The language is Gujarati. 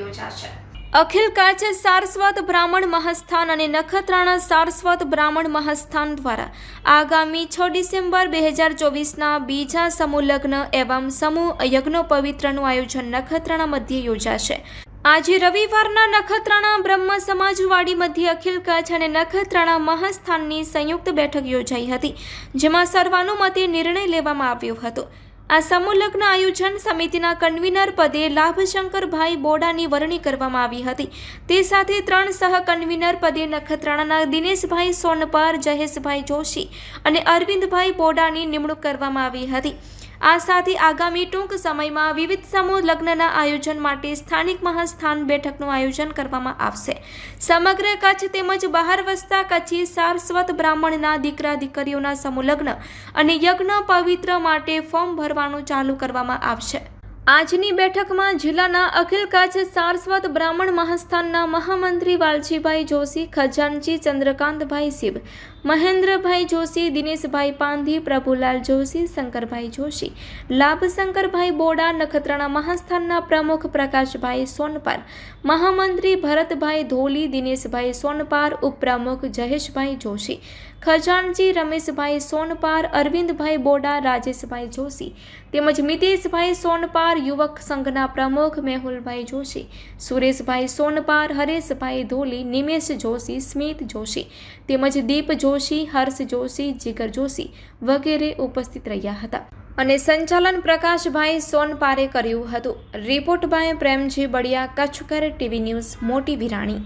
યોજાશે. અખિલ કચ્છ સારસ્વત બ્રાહ્મણ મહસ્થાન અને નખત્રાણા સારસ્વત બ્રાહ્મણ મહસ્થાન દ્વારા આગામી છ ડિસેમ્બર બે હજાર ચોવીસના બીજા સમૂહ લગ્ન એવમ સમૂહ યજ્ઞોપવિત્રનું આયોજન નખત્રાણા મધ્યે યોજાશે. આજે રવિવારના નખત્રાણા બ્રહ્મ સમાજવાડી મધ્ય અખિલ કચ્છ અને નખત્રાણા મહાસ્થાનની સંયુક્ત બેઠક યોજાઈ હતી, જેમાં સર્વાનુમતે નિર્ણય લેવામાં આવ્યો હતો. આ સમૂહલગ્ન આયોજન સમિતિના કન્વીનર પદે લાભશંકરભાઈ બોડાની વરણી કરવામાં આવી હતી. તે સાથે ત્રણ સહ કન્વીનર પદે નખત્રાણાના દિનેશભાઈ સોનપર, જયેશભાઈ જોશી અને અરવિંદભાઈ બોડાની નિમણૂક કરવામાં આવી હતી. આ સાથે આગામી ટૂંક સમયમાં વિવિધ સમૂહ લગ્નના આયોજન માટે સ્થાનિક મહાસ્થાન બેઠકનું આયોજન કરવામાં આવશે. સમગ્ર કચ્છ તેમજ બહાર વસતા કચ્છી સારસ્વત બ્રાહ્મણના દીકરા દીકરીઓના સમૂહ લગ્ન અને યજ્ઞ પવિત્ર માટે ફોર્મ ભરવાનું ચાલુ કરવામાં આવશે. આજની બેઠકમાં જિલ્લાના અખિલ કચ્છ સારસ્વત બ્રાહ્મણ મહાસ્થાનના મહામંત્રી વાલજીભાઈ જોશી ખજાનજી ચંદ્રકાંતભાઈ શિવ, મહેન્દ્રભાઈ જોશી, દિનેશભાઈ પાંધી, પ્રભુલાલ જોશી, શંકરભાઈ જોશી, લાભશંકરભાઈ બોડા, નખત્રાણા મહાસ્થાનના પ્રમુખ પ્રકાશભાઈ સોનપાર, મહામંત્રી ભરતભાઈ ધોલી, દિનેશભાઈ સોનપાર, ઉપપ્રમુખ જયેશભાઈ જોશી ખજાનજી રમેશભાઈ સોનપાર, અરવિંદભાઈ બોડા, રાજેશભાઈ જોશી તેમજ મિતેશભાઈ સોનપાર યુવક સંઘના પ્રમુખ મેહુલભાઈ જોશી, સુરેશભાઈ સોનપાર, હરેશભાઈ ધોલી, નિમેશ જોશી, સ્મિત જોશી તેમજ દીપ જોશી, હર્ષ જોશી, જીગર જોશી વગેરે ઉપસ્થિત રહ્યા હતા. અને સંચાલન પ્રકાશભાઈ સોનપારે કર્યું હતું. રિપોર્ટ બાય પ્રેમજી બળિયા કચ્છકર ટીવી ન્યૂઝ, મોટી વિરાણી.